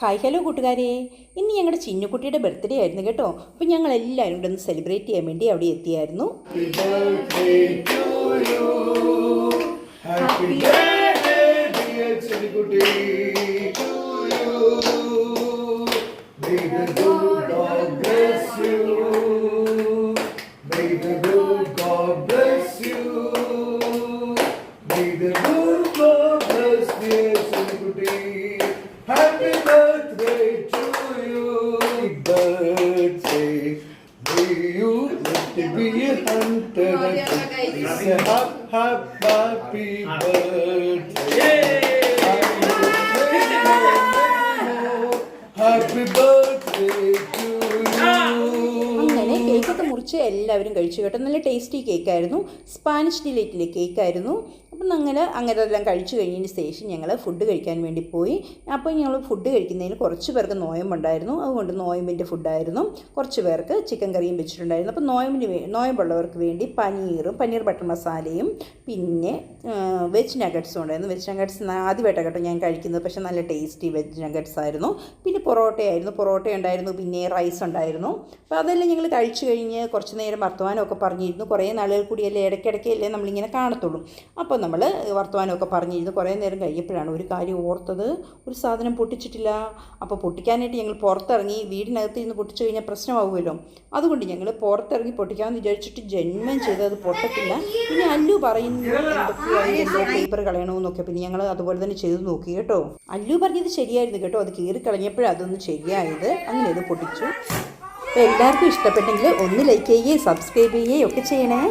Hi hello കൂട്ടുകാരെ. ഇന്ന് ഞങ്ങളുടെ ചിന്നുകുട്ടിയുടെ ബർത്ത്ഡേ ആയിരുന്നു കേട്ടോ. അപ്പോൾ ഞങ്ങൾ എല്ലാവരും കൂടെ ഒന്ന് സെലിബ്രേറ്റ് ചെയ്യാൻ വേണ്ടി അവിടെ എത്തിയായിരുന്നു. May the birthday. May you live be a hunter. Happy, happy birthday. Happy birthday. Happy birthday കേക്കൊക്കെ എല്ലാവരും കഴിച്ചു കേട്ടോ. നല്ല ടേസ്റ്റി കേക്കായിരുന്നു സ്പാനിഷ് ഡിലൈറ്റിലെ കേക്കായിരുന്നു അപ്പം അങ്ങനെ അങ്ങനെ എല്ലാം കഴിച്ചു കഴിഞ്ഞതിന് ശേഷം ഞങ്ങൾ ഫുഡ് കഴിക്കാൻ വേണ്ടി പോയി. അപ്പോൾ ഞങ്ങൾ ഫുഡ് കഴിക്കുന്നതിന് കുറച്ച് പേർക്ക് നോയമ്പുണ്ടായിരുന്നു. അതുകൊണ്ട് നോയമ്പിന്റെ ഫുഡായിരുന്നു കുറച്ച് പേർക്ക് ചിക്കൻ കറിയും വെച്ചിട്ടുണ്ടായിരുന്നു. അപ്പോൾ നോയമ്പിന് നോയമ്പുള്ളവർക്ക് വേണ്ടി പനീറും പനീർ ബട്ടർ മസാലയും പിന്നെ വെജ് നഗറ്റ്സും ഉണ്ടായിരുന്നു. വെജ് നഗറ്റ്സ് ആദ്യമായിട്ടാണ് കേട്ടോ ഞാൻ കഴിക്കുന്നത്. പക്ഷേ നല്ല ടേസ്റ്റി വെജ് നഗറ്റ്സ് ആയിരുന്നു. പിന്നെ പൊറോട്ടയായിരുന്നു. പൊറോട്ട ഉണ്ടായിരുന്നു. പിന്നെ റൈസ് ഉണ്ടായിരുന്നു. അപ്പോൾ അതെല്ലാം ഞങ്ങൾ കഴിച്ചു കഴിഞ്ഞ് കുറച്ച് നേരം വർത്തമാനമൊക്കെ പറഞ്ഞിരുന്നു. കുറേ നാളുകൾ കൂടിയല്ലേ ഇടയ്ക്കിടയ്ക്കല്ലേ നമ്മളിങ്ങനെ കാണത്തുള്ളൂ. അപ്പോൾ നമ്മൾ വർത്തമാനമൊക്കെ പറഞ്ഞിരുന്നു. കുറേ നേരം കഴിയപ്പോഴാണ് ഒരു കാര്യം ഓർത്തത്. ഒരു സാധനം പൊട്ടിച്ചിട്ടില്ല. അപ്പോൾ പൊട്ടിക്കാനായിട്ട് ഞങ്ങൾ പുറത്തിറങ്ങി വീടിനകത്ത് ഇരുന്ന് പൊട്ടിച്ചു കഴിഞ്ഞാൽ പ്രശ്നമാവുമല്ലോ. അതുകൊണ്ട് ഞങ്ങൾ പുറത്തിറങ്ങി പൊട്ടിക്കാമെന്ന് വിചാരിച്ചിട്ട് ജന്മം ചെയ്ത് അത് പൊട്ടത്തില്ല. പിന്നെ അല്ലു പറയുന്നു പേപ്പർ കളയണമെന്നൊക്കെ പിന്നെ ഞങ്ങൾ അതുപോലെ തന്നെ ചെയ്ത് നോക്കി കേട്ടോ. അല്ലു പറഞ്ഞത് ശരിയായിരുന്നു കേട്ടോ. അത് കീറി അതൊന്ന് ശരിയായത്. അങ്ങനെ അത് പൊട്ടിച്ചു. എല്ലാവർക്കും ഇഷ്ടപ്പെട്ടെങ്കിൽ ഒന്ന് ലൈക്ക് ചെയ്യുകയും സബ്സ്ക്രൈബ് ചെയ്യുകയും ഒക്കെ ചെയ്യണേ.